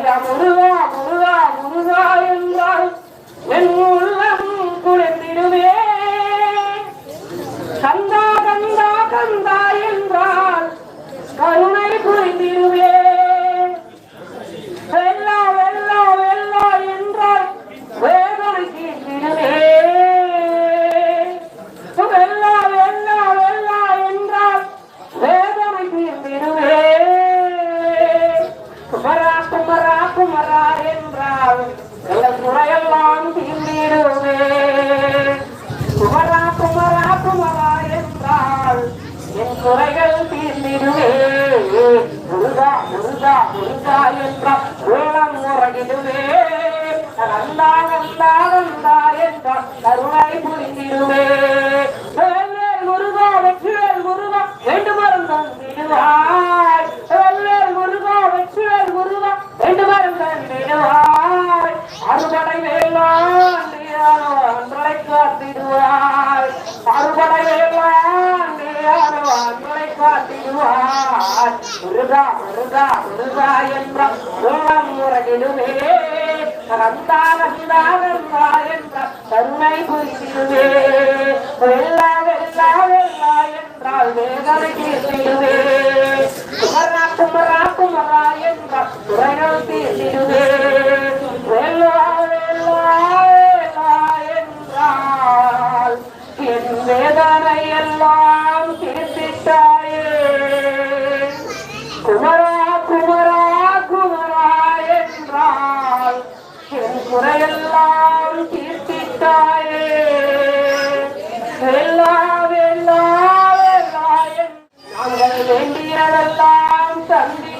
முருகா முருகா முருகா என்றாய் என் முருகா முருகா முருகா முருகா என்றால் உள்ளம் உறகிடுவே நந்தா நந்தா நந்தா என்றால் கருணை புரிந்திடுவே வெவ்வேறு முருகா வெற்றிவேல் முருகா வேண்டுமரம் தந்திடுவாய். வெவ்வேறு முருகா வெற்றிவேல் முருகா தந்திடுவாய். முருகா முருகா முருகா என்ற உள்ளம் முறையிடுவே என்ற கருணை புரிந்திடுவே வெள்ளா வெள்ளா வெள்ளா என்றால் வேதனை தீர்த்திடுவே குமரா குமரா குமரா தீர்த்திடுவே என்றால் என் வேதனை எல்லாம் குமரா குமரா குமரா என்றால் என் குறையெல்லாம் தீர்த்திட்டாயே. வெல்லா வெல்லா வெல்லா நாங்கள் வேண்டியதெல்லாம் தந்தி